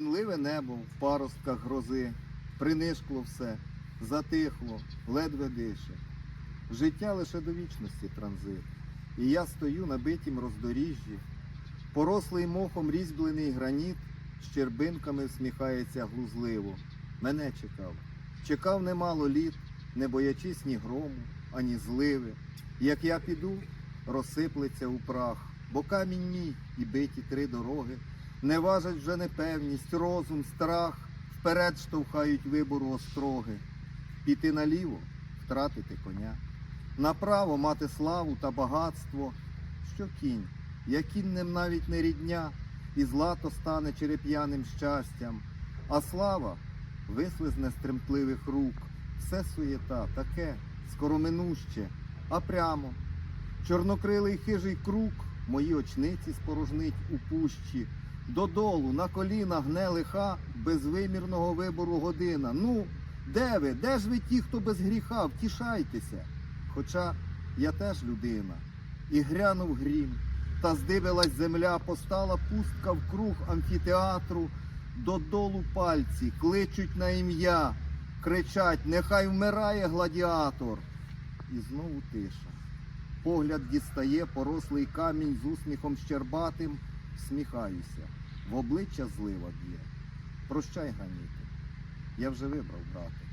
Мінливе небо в паростках грози, принишкло все, затихло, ледве дише. Життя лише до вічності транзит. І я стою на битім роздоріжжі, порослий мохом різьблений граніт, щербинками всміхається глузливо. Мене чекав. Чекав немало літ, не боячись ні грому, ані зливи. Як я піду, розсиплеться у прах, бо камінь мій і биті три дороги. Не важать вже непевність, розум, страх, вперед штовхають вибору остроги. Піти наліво, втратити коня, направо мати славу та багатство. Що кінь, я кіннем навіть не рідня, і злато стане череп'яним щастям, а слава вислизне з тремтливих рук. Все суєта, таке, скороминуще, а прямо. Чорнокрилий хижий круг, мої очниці спорожнить у пущі. Додолу, на коліна гне лиха безвимірного вибору година. Ну, де ви? Де ж ви ті, хто без гріха? Втішайтеся. Хоча я теж людина. І грянув грім, та здивилась земля, постала пустка вкруг амфітеатру. Додолу пальці кличуть на ім'я, кричать, нехай вмирає гладіатор. І знову тиша. Погляд дістає порослий камінь з усміхом щербатим, всміхаюся. В обличчя злива б'є. Прощай, ганіти. Я вже вибрав, брате.